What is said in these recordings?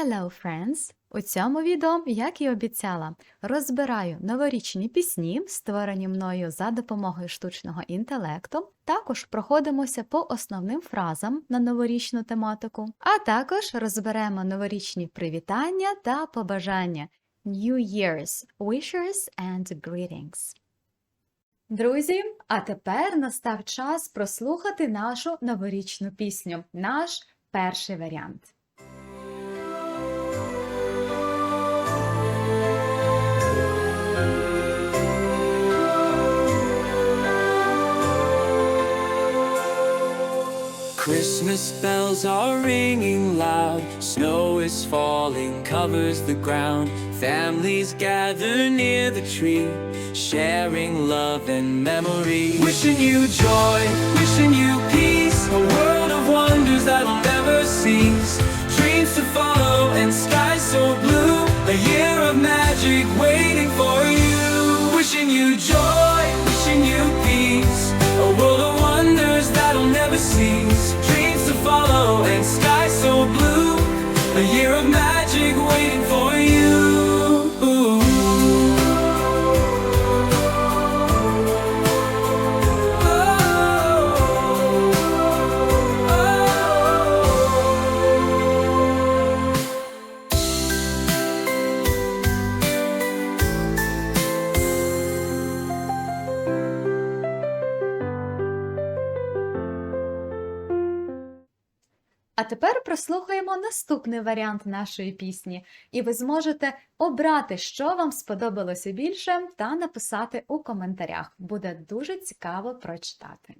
Hello, friends! У цьому відео, як і обіцяла, розбираю новорічні пісні, створені мною за допомогою штучного інтелекту. Також проходимося по основним фразам на новорічну тематику, а також розберемо новорічні привітання та побажання New Year's wishes and greetings. Друзі, а тепер настав час прослухати нашу новорічну пісню, наш перший варіант. Christmas bells are ringing loud, snow is falling, covers the ground. Families gather near the tree, sharing love and memory. Wishing you joy, wishing you peace, a world of wonders that'll never cease. А тепер прослухаємо наступний варіант нашої пісні, і ви зможете обрати, що вам сподобалося більше, та написати у коментарях. Буде дуже цікаво прочитати.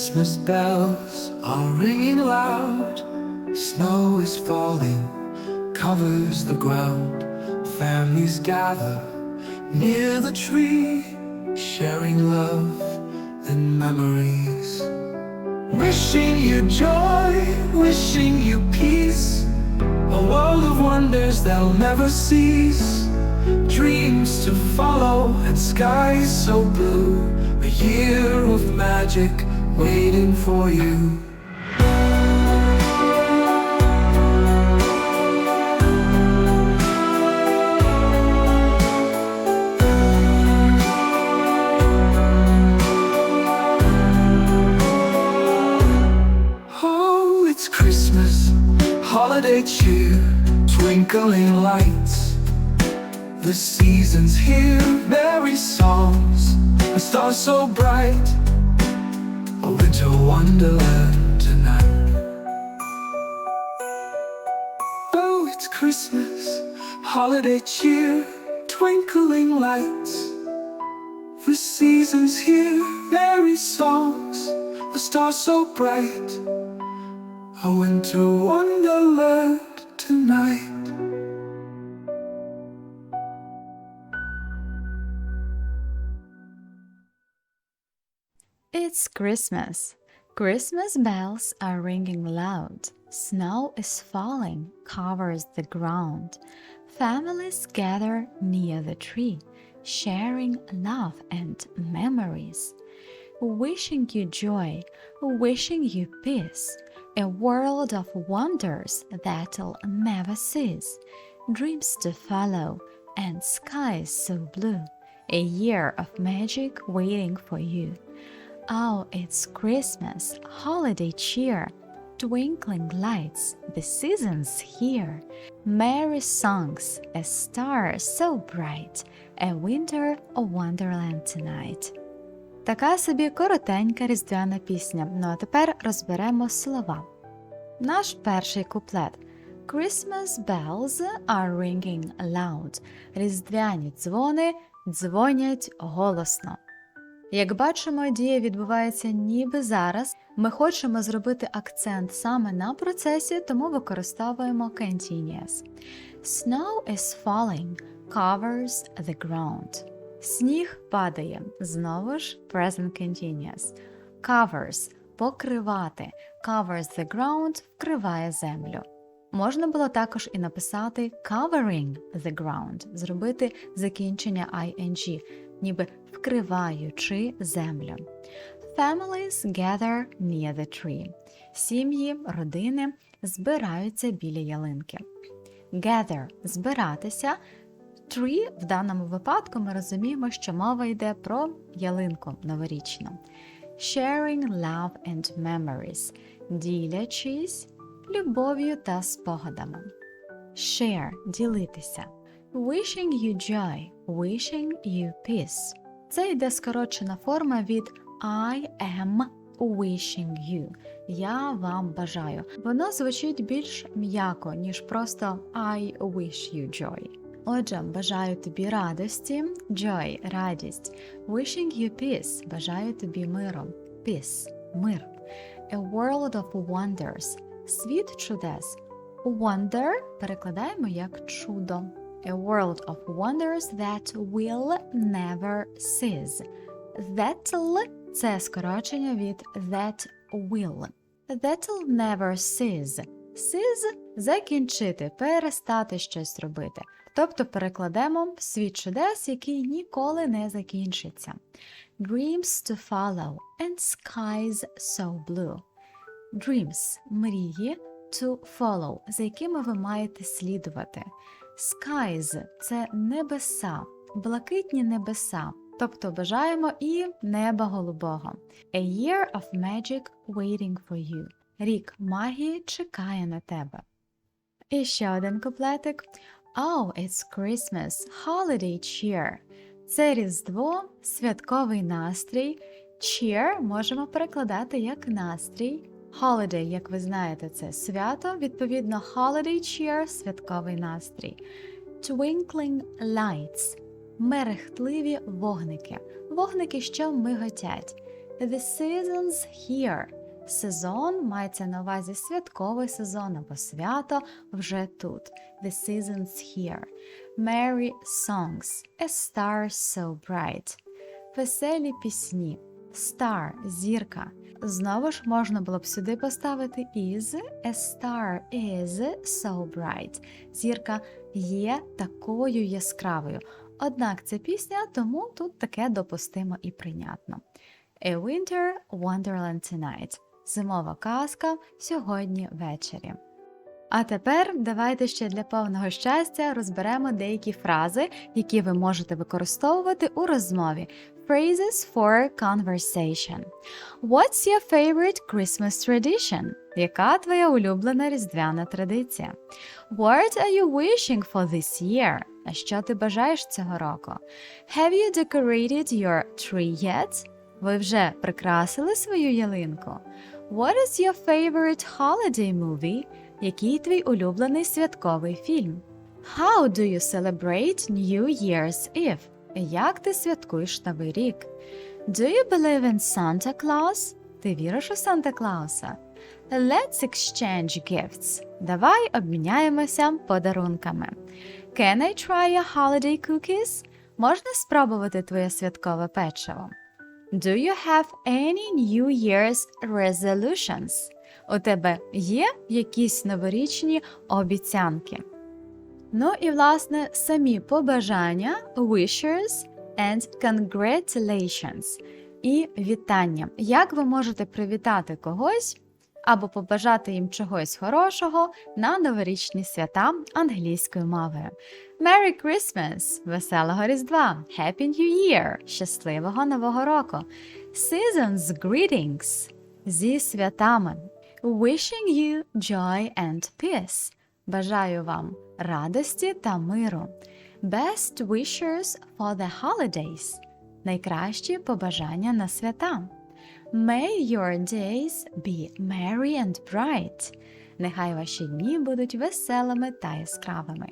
Christmas bells are ringing loud. Snow is falling, covers the ground. Families gather near the tree, sharing love and memories. Wishing you joy, wishing you peace. A world of wonders that'll never cease. Dreams to follow and skies so blue. A year of magic waiting for you. Oh, it's Christmas, holiday cheer, twinkling lights. The season's here, merry songs, a star so bright, a winter wonderland tonight. Oh, it's Christmas, holiday cheer, twinkling lights. The season's here, merry songs, the stars so bright. A winter wonderland tonight. It's Christmas. Christmas bells are ringing loud. Snow is falling, covers the ground. Families gather near the tree, sharing love and memories. Wishing you joy, wishing you peace, a world of wonders that'll never cease. Dreams to follow, and skies so blue, a year of magic waiting for you. Oh, it's Christmas, holiday cheer, twinkling lights, the season's here. Merry songs, a star so bright, a winter a wonderland tonight. Така собі коротенька різдвяна пісня. Ну а тепер розберемо слова. Наш перший куплет. Christmas bells are ringing loud. Різдвяні дзвони дзвонять голосно. Як бачимо, дія відбувається ніби зараз. Ми хочемо зробити акцент саме на процесі, тому використовуємо continuous. Snow is falling, covers the ground. Сніг падає. Знову ж present continuous. Covers покривати. Covers the ground вкриває землю. Можна було також і написати covering the ground, зробити закінчення ing, ніби вкриваючи землю. Families gather near the tree. Сім'ї, родини збираються біля ялинки. Gather – збиратися. Tree в даному випадку ми розуміємо, що мова йде про ялинку новорічну. Sharing love and memories – ділячись любов'ю та спогадами. Share – ділитися. Wishing you joy, wishing you peace. Це йде скорочена форма від I am wishing you. Я вам бажаю. Воно звучить більш м'яко, ніж просто I wish you joy. Отже, бажаю тобі радості, joy – радість. Wishing you peace – бажаю тобі миру. Peace – мир. A world of wonders – світ чудес. Wonder перекладаємо як чудо. A world of wonders that will never cease. That'll – це скорочення від that will. That'll never cease. Cease – закінчити, перестати щось робити. Тобто перекладемо світ чудес, який ніколи не закінчиться. Dreams to follow and skies so blue. Dreams – мрії, to follow, за якими ви маєте слідувати. Skies – це небеса, блакитні небеса. Тобто бажаємо і неба голубого. A year of magic waiting for you. Рік магії чекає на тебе. І ще один куплетик. Oh, it's Christmas, holiday cheer. Це Різдво, святковий настрій. Cheer можемо перекладати як настрій. Holiday, як ви знаєте, це свято. Відповідно, holiday cheer – святковий настрій. Twinkling lights – мерехтливі вогники. Вогники, що миготять. The season's here – сезон мається на увазі святковий сезон або свято вже тут. The season's here. Merry songs. A star so bright. Веселі пісні. Star – зірка. Знову ж можна було б сюди поставити is. A star is so bright. Зірка є такою яскравою. Однак це пісня, тому тут таке допустимо і прийнятно. A winter wonderland tonight. Зимова казка сьогодні ввечері. А тепер давайте ще для повного щастя розберемо деякі фрази, які ви можете використовувати у розмові. Phrases for conversation. What's your favorite Christmas tradition? Яка твоя улюблена різдвяна традиція? What are you wishing for this year? А що ти бажаєш цього року? Have you decorated your tree yet? Ви вже прикрасили свою ялинку? What is your favorite holiday movie? Який твій улюблений святковий фільм? How do you celebrate New Year's Eve? Як ти святкуєш Новий рік? Do you believe in Santa Claus? Ти віриш у Санта Клауса? Let's exchange gifts. Давай обміняємося подарунками. Can I try your holiday cookies? Можна спробувати твоє святкове печиво? Do you have any New Year's resolutions? У тебе є якісь новорічні обіцянки? Ну і власне самі побажання, wishes and congratulations і вітання. Як ви можете привітати когось або побажати їм чогось хорошого на новорічні свята англійською мовою? Merry Christmas! Веселого Різдва! Happy New Year! Щасливого Нового року! Season's greetings! Зі святами! Wishing you joy and peace! Бажаю вам радості та миру. Best wishes for the holidays. Найкращі побажання на свята. May your days be merry and bright. Нехай ваші дні будуть веселими та яскравими.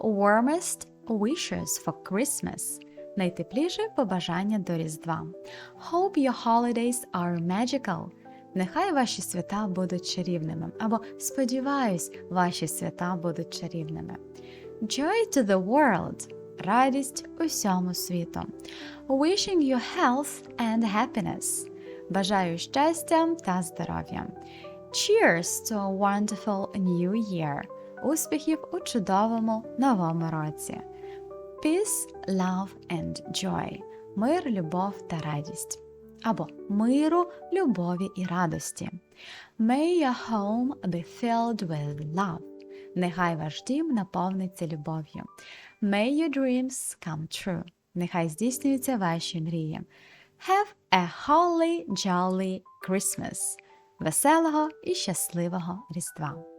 Warmest wishes for Christmas. Найтепліше побажання до Різдва. Hope your holidays are magical. Нехай ваші свята будуть чарівними, або сподіваюсь, ваші свята будуть чарівними. Joy to the world радість усьому світу. Wishing you health and happiness. Бажаю щастя та здоров'я. Cheers to a wonderful new year! Успіхів у чудовому новому році! Peace, love and joy. Мир, любов та радість. Або миру, любові і радості. May your home be filled with love. Нехай ваш дім наповниться любов'ю. May your dreams come true. Нехай здійснюються ваші мрії. Have a holly jolly Christmas. Веселого і щасливого Різдва!